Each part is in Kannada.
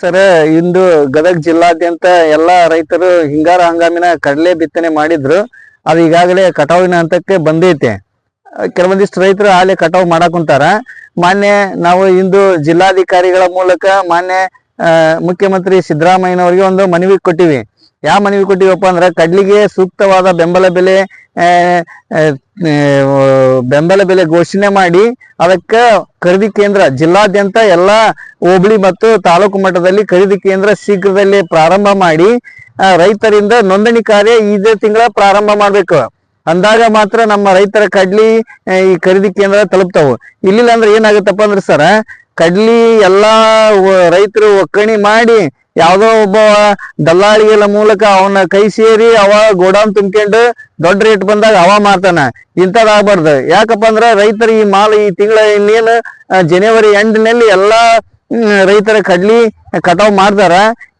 ಸರ್, ಇಂದು ಗದಗ ಜಿಲ್ಲಾದ್ಯಂತ ಎಲ್ಲಾ ರೈತರು ಹಿಂಗಾರ ಹಂಗಾಮಿನ ಕಡಲೆ ಬಿತ್ತನೆ ಮಾಡಿದ್ರು. ಅದು ಈಗಾಗಲೇ ಕಟಾವಿನ ಹಂತಕ್ಕೆ ಬಂದೈತೆ. ಕೆಲವೊಂದಿಷ್ಟು ರೈತರು ಆಲೆ ಕಟಾವು ಮಾಡಕ್ ಕುಂತಾರ. ಮಾನ್ಯ ನಾವು ಇಂದು ಜಿಲ್ಲಾಧಿಕಾರಿಗಳ ಮೂಲಕ ಮಾನ್ಯ ಮುಖ್ಯಮಂತ್ರಿ ಸಿದ್ದರಾಮಯ್ಯನವರಿಗೆ ಒಂದು ಮನವಿ ಕೊಟ್ಟಿವಿ. ಯಾವ ಮನವಿ ಕೊಟ್ಟಿವಪ್ಪ ಅಂದ್ರೆ ಕಡ್ಲಿಗೆ ಸೂಕ್ತವಾದ ಬೆಂಬಲ ಬೆಲೆ ಬೆಂಬಲ ಬೆಲೆ ಘೋಷಣೆ ಮಾಡಿ ಅದಕ್ಕೆ ಖರೀದಿ ಕೇಂದ್ರ, ಜಿಲ್ಲಾದ್ಯಂತ ಎಲ್ಲಾ ಹೋಬಳಿ ಮತ್ತು ತಾಲೂಕು ಮಟ್ಟದಲ್ಲಿ ಖರೀದಿ ಕೇಂದ್ರ ಶೀಘ್ರದಲ್ಲೇ ಪ್ರಾರಂಭ ಮಾಡಿ ರೈತರಿಂದ ನೋಂದಣಿ ಕಾರ್ಯ ಇದೇ ತಿಂಗಳ ಪ್ರಾರಂಭ ಮಾಡ್ಬೇಕು. ಅಂದಾಗ ಮಾತ್ರ ನಮ್ಮ ರೈತರ ಕಡ್ಲಿ ಈ ಖರೀದಿ ಕೇಂದ್ರ ತಲುಪ್ತಾವು. ಇಲ್ಲಿಲ್ಲ ಅಂದ್ರೆ ಏನಾಗುತ್ತಪ್ಪ ಅಂದ್ರೆ ಸರ, ಕಡ್ಲಿ ಎಲ್ಲಾ ರೈತರು ಒಕ್ಕಣಿ ಮಾಡಿ ಯಾವ್ದೋ ಒಬ್ಬ ದಲ್ಲಾಳಿಗಳ ಮೂಲಕ ಅವನ ಕೈ ಸೇರಿ ಅವ ಗೋಡೌನ್ ತುಂಬ್ಕೊಂಡು ದೊಡ್ಡ ರೇಟ್ ಬಂದಾಗ ಅವ ಮಾರ್ತಾನ. ಇಂಥದ್ದಾಗಬಾರ್ದು ಯಾಕಪ್ಪ ಅಂದ್ರ ರೈತರು ಈ ಮಾಲ್ ಈ ತಿಂಗಳ ಇನ್ನೇನು ಜನವರಿ ಎಂಡ್ನಲ್ಲಿ ಎಲ್ಲಾ ರೈತರ ಕಡ್ಲಿ ಕಟಾವ್ ಮಾಡ್ತಾರ.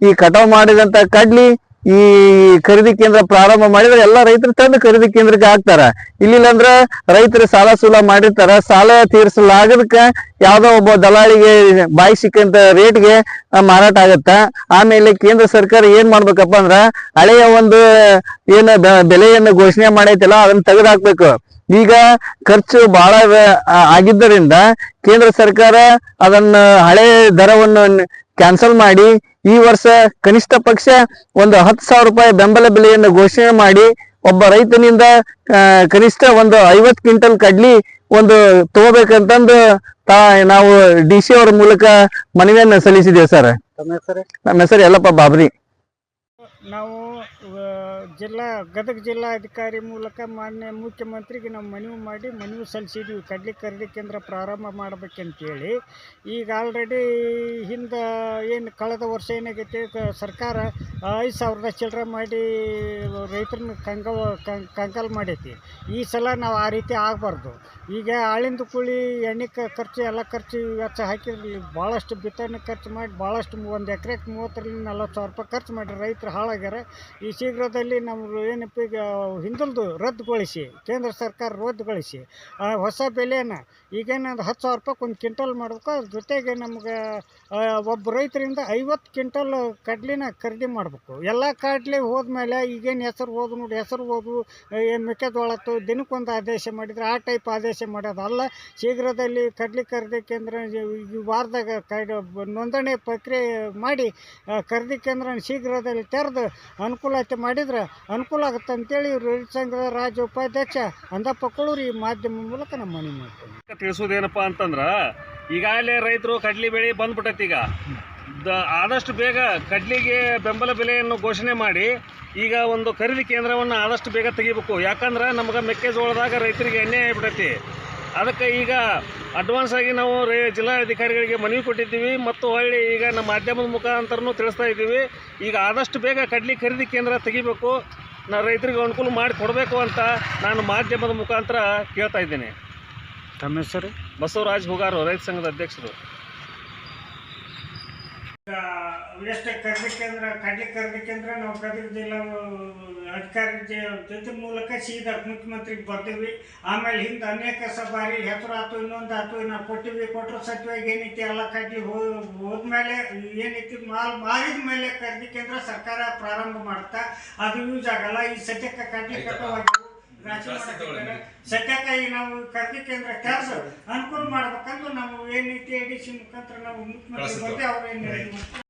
ಈ ಕಟಾವ್ ಮಾಡಿದಂತ ಕಡ್ಲಿ ಈ ಖರೀದಿ ಕೇಂದ್ರ ಪ್ರಾರಂಭ ಮಾಡಿದ್ರೆ ಎಲ್ಲಾ ರೈತರು ತಂದು ಖರೀದಿ ಕೇಂದ್ರಕ್ಕೆ ಹಾಕ್ತಾರ. ಇಲ್ಲಿಲ್ಲ ಅಂದ್ರ ರೈತರು ಸಾಲ ಸೂಲ ಮಾಡಿರ್ತಾರ. ಸಾಲ ತೀರ್ಸಲಾಗದಕ್ಕ ಯಾವ್ದೋ ಒಬ್ಬ ದಲಾಳಿಗೆ ಬಾಯಿ ಸಿಕ್ಕಂತ ರೇಟ್ಗೆ ಮಾರಾಟ ಆಗತ್ತ. ಆಮೇಲೆ ಕೇಂದ್ರ ಸರ್ಕಾರ ಏನ್ ಮಾಡ್ಬೇಕಪ್ಪ ಅಂದ್ರ ಹಳೆಯ ಒಂದು ಏನ ಬೆಲೆಯನ್ನು ಘೋಷಣೆ ಮಾಡೈತಲ್ಲ, ಅದನ್ನ ತೆಗೆದಾಕ್ಬೇಕು. ಈಗ ಖರ್ಚು ಬಹಳ ಆಗಿದ್ದರಿಂದ ಕೇಂದ್ರ ಸರ್ಕಾರ ಅದನ್ನ ಹಳೆ ದರವನ್ನು ಕ್ಯಾನ್ಸಲ್ ಮಾಡಿ ಈ ವರ್ಷ ಕನಿಷ್ಠ ಪಕ್ಷ ಒಂದು ಹತ್ತು ಸಾವಿರ ರೂಪಾಯಿ ಬೆಂಬಲ ಬೆಲೆಯನ್ನು ಘೋಷಣೆ ಮಾಡಿ ಒಬ್ಬ ರೈತನಿಂದ ಕನಿಷ್ಠ ಒಂದು ಐವತ್ ಕ್ವಿಂಟಲ್ ಕಡ್ಲಿ ಒಂದು ತಗೋಬೇಕಂತಂದು ತಾ ನಾವು ಡಿ ಸಿ ಅವರ ಮೂಲಕ ಮನವಿಯನ್ನ ಸಲ್ಲಿಸಿದ್ದೇವೆ ಸರ್. ನಮ್ಮ ಹೆಸರು ಎಲ್ಲಪ್ಪ ಬಾಬ್ರಿ. ನಾವು ಜಿಲ್ಲಾ, ಗದಗ ಜಿಲ್ಲಾಧಿಕಾರಿ ಮೂಲಕ ಮಾನ್ಯ ಮುಖ್ಯಮಂತ್ರಿಗೆ ನಾವು ಮನವಿ ಮಾಡಿ ಮನವಿ ಸಲ್ಲಿಸಿದ್ವಿ. ಕಡ್ಲಿ ಖರೀದಿ ಕೇಂದ್ರ ಪ್ರಾರಂಭ ಮಾಡಬೇಕಂತೇಳಿ. ಈಗ ಆಲ್ರೆಡಿ ಹಿಂದೆ ಏನು ಕಳೆದ ವರ್ಷ ಏನಾಗೈತೆ ಸರ್ಕಾರ ಐದು ಸಾವಿರದ ಚಿಲ್ಲರೆ ಮಾಡಿ ರೈತರನ್ನ ಕಂಗ ಕಂಕಲ್ ಮಾಡೈತಿ. ಈ ಸಲ ನಾವು ಆ ರೀತಿ ಆಗಬಾರ್ದು. ಈಗ ಆಳಿಂದು ಕೂಳಿ ಎಣ್ಣೆ ಖರ್ಚು, ಎಲ್ಲ ಖರ್ಚು ವೆಚ್ಚ ಹಾಕಿದ್ರಲ್ಲಿ ಭಾಳಷ್ಟು ಬಿತ್ತನೆ ಖರ್ಚು ಮಾಡಿ ಭಾಳಷ್ಟು ಒಂದು ಎಕರೆಗೆ ಮೂವತ್ತರಿಂದ ನಲ್ವತ್ತು ಸಾವಿರ ರೂಪಾಯಿ ಖರ್ಚು ಮಾಡಿ ರೈತರು ಹಾಳಾಗ್ಯಾರ. ಈ ಶೀಘ್ರದಲ್ಲಿ ನಮ್ಮ ಏನಪ್ಪ ಈಗ ಹಿಂದಲ್ದು ರದ್ದುಗೊಳಿಸಿ, ಕೇಂದ್ರ ಸರ್ಕಾರ ರದ್ದುಗೊಳಿಸಿ ಹೊಸ ಬೆಲೆಯನ್ನು ಈಗೇನಂದು ಹತ್ತು ಸಾವಿರ ರೂಪಾಯಿ ಒಂದು ಕ್ವಿಂಟಲ್ ಮಾಡಬೇಕು ಅದ್ರ ಜೊತೆಗೆ ನಮ್ಗೆ ಒಬ್ಬ ರೈತರಿಂದ ಐವತ್ತು ಕ್ವಿಂಟಲ್ ಕಡ್ಲಿನ ಖರೀದಿ ಮಾಡಬೇಕು. ಎಲ್ಲ ಕಡ್ಲಿ ಹೋದ್ಮೇಲೆ ಈಗೇನು ಹೆಸರು ಹೋದ್ ನೋಡಿ, ಹೆಸರು ಹೋದವು ಏನು ಮೆಕ್ಕೆಜೋಳತ್ತು ದಿನಕ್ಕೊಂದು ಆದೇಶ ಮಾಡಿದ್ರೆ ಆ ಟೈಪ್ ಆದೇಶ ಮಾಡೋದಲ್ಲ ಶೀಘ್ರದಲ್ಲಿ ಕಡ್ಲಿ ಖರೀದಿ ಕೇಂದ್ರ ಈ ವಾರದಾಗ ನೋಂದಣಿ ಪ್ರಕ್ರಿಯೆ ಮಾಡಿ ಖರೀದಿ ಕೇಂದ್ರ ಶೀಘ್ರದಲ್ಲಿ ತೆರೆದು ಅನುಕೂಲತೆ ಮಾಡಿದ್ರೆ ಅನುಕೂಲ ಆಗುತ್ತೆ ಅಂತೇಳಿ ರೈತ ಸಂಘದ ರಾಜ್ಯ ಉಪಾಧ್ಯಕ್ಷ ಅಂದಪ್ಪ ಕೊಳ್ಳೂರಿ ಈ ಮಾಧ್ಯಮ ಮೂಲಕ ನಮ್ಮ ಮನವಿ ಮಾಡ್ತೇನೆ. ತಿಳಿಸೋದೇನಪ್ಪ ಅಂತಂದ್ರ, ಈಗಾಗಲೇ ರೈತರು ಕಡ್ಲಿ ಬೆಳೆ ಬಂದ್ಬಿಟ್ಟೈತಿ ಈಗ. ಆದಷ್ಟು ಬೇಗ ಕಡ್ಲಿಗೆ ಬೆಂಬಲ ಬೆಲೆಯನ್ನು ಘೋಷಣೆ ಮಾಡಿ, ಈಗ ಒಂದು ಖರೀದಿ ಕೇಂದ್ರವನ್ನು ಆದಷ್ಟು ಬೇಗ ತೆಗಿಬೇಕು. ಯಾಕಂದ್ರೆ ನಮ್ಗೆ ಮೆಕ್ಕೆಜೋಳದಾಗ ರೈತರಿಗೆ ಎಣ್ಣೆ ಆಗ್ಬಿಟ್ಟೈತಿ. ಅದಕ್ಕೆ ಈಗ ಅಡ್ವಾನ್ಸ್ ಆಗಿ ನಾವು ರೇ ಜಿಲ್ಲಾಧಿಕಾರಿಗಳಿಗೆ ಮನವಿ ಕೊಟ್ಟಿದ್ದೀವಿ ಮತ್ತು ಹೊಳ್ಳಿ ಈಗ ನಮ್ಮ ಮಾಧ್ಯಮದ ಮುಖಾಂತರನೂ ತಿಳಿಸ್ತಾ ಇದ್ದೀವಿ. ಈಗ ಆದಷ್ಟು ಬೇಗ ಕಡ್ಲಿ ಖರೀದಿ ಕೇಂದ್ರ ತೆಗಿಬೇಕು. ನಾವು ರೈತರಿಗೆ ಅನುಕೂಲ ಮಾಡಿ ಕೊಡಬೇಕು ಅಂತ ನಾನು ಮಾಧ್ಯಮದ ಮುಖಾಂತರ ಕೇಳ್ತಾ ಇದ್ದೀನಿ. ತಮ್ಮ ಹೆಸರು? ಬಸವರಾಜ್ ಹುಗಾರು ರೈತ ಸಂಘದ ಅಧ್ಯಕ್ಷರು. ಎಷ್ಟು ಖರೀದಿ ಕೇಂದ್ರ ಕಡ್ಲಿ ಖರೀದಿ ಕೇಂದ್ರ ನಾವು ಗದಗ ಜಿಲ್ಲಾ ಅಧಿಕಾರಿ ಜೊತೆ ಮೂಲಕ ಸೀದಾ ಮುಖ್ಯಮಂತ್ರಿಗೆ ಬರ್ತೀವಿ. ಆಮೇಲೆ ಹಿಂದೆ ಅನೇಕ ಸಭಾರಿ ಹೆಸರು ಆತು ಇನ್ನೊಂದು ಆತು ನಾವು ಕೊಟ್ಟಿವಿ ಕೊಟ್ಟರು ಸತ್ಯವಾಗಿ ಏನೈತಿ ಎಲ್ಲ ಕಡ್ಲಿ ಹೋ ಹೋದ್ಮೇಲೆ ಏನೈತಿ ಮಾಲ್ ಮಾರಿದ ಮೇಲೆ ಖರೀದಿ ಕೇಂದ್ರ ಸರ್ಕಾರ ಪ್ರಾರಂಭ ಮಾಡುತ್ತಾ ಅದು ಯೂಸ್ ಆಗಲ್ಲ. ಈ ಸದ್ಯಕ್ಕೆ ಕಡ್ಲಿ ಕಟ್ಟವಾಗಿ ಸದ್ಯಕ್ಕೆ ನಾವು ಕರ್ದಿ ಕೇಂದ್ರ ಕೆಲಸ ಅನುಕೂಲ ನಾವು ಏನೈತಿ ಎ ಡಿ ಸಿ ಮುಖಾಂತರ ನಾವು ಮುಖ್ಯಮಂತ್ರಿ ಬಂದು ಅವ್ರು ಏನು